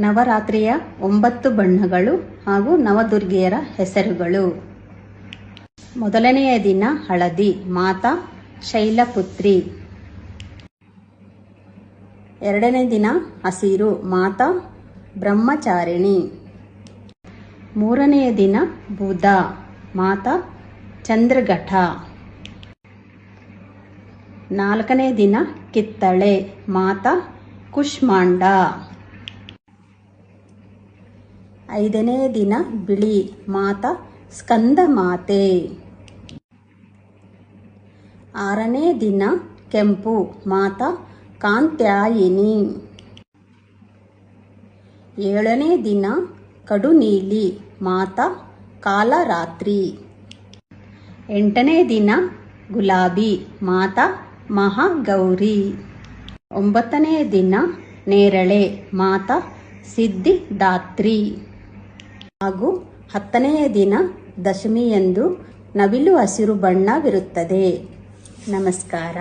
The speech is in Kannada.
ನವರಾತ್ರಿಯ ಒಂಬತ್ತು ಬಣ್ಣಗಳು ಹಾಗೂ ನವದುರ್ಗೆಯರ ಹೆಸರುಗಳು. ಮೊದಲನೆಯ ದಿನ ಹಳದಿ, ಮಾತಾ, ಶೈಲಪುತ್ರಿ. ಎರಡನೇ ದಿನ ಹಸಿರು, ಮಾತಾ, ಬ್ರಹ್ಮಚಾರಿಣಿ. ಮೂರನೆಯ ದಿನ ಬುಧ, ಮಾತಾ, ಚಂದ್ರಘಟ. ನಾಲ್ಕನೇ ದಿನ ಕಿತ್ತಳೆ, ಮಾತಾ, ಕುಷ್ಮಾಂಡ. ಐದನೇ ದಿನ ಬಿಳಿ ಮಾತ, ಸ್ಕಂದ ಮಾತೆ. ಆರನೇ ದಿನ ಕೆಂಪು ಮಾತ, ಕಾಂತ್ಯಾಯಿನಿ. ಏಳನೇ ದಿನ ಕಡು ನೀಲಿ ಮಾತಾ, ಕಾಲರಾತ್ರಿ. ಎಂಟನೇ ದಿನ ಗುಲಾಬಿ ಮಾತ, ಮಹಾಗೌರಿ. ಒಂಬತ್ತನೇ ದಿನ ನೇರಳೆ ಮಾತ, ಸಿದ್ಧಿದಾತ್ರಿ. ಹಾಗೂ ಹತ್ತನೆಯ ದಿನ ದಶಮಿಯಂದು ನವಿಲು ಹಸಿರು ಬಣ್ಣವಿರುತ್ತದೆ ನಮಸ್ಕಾರ.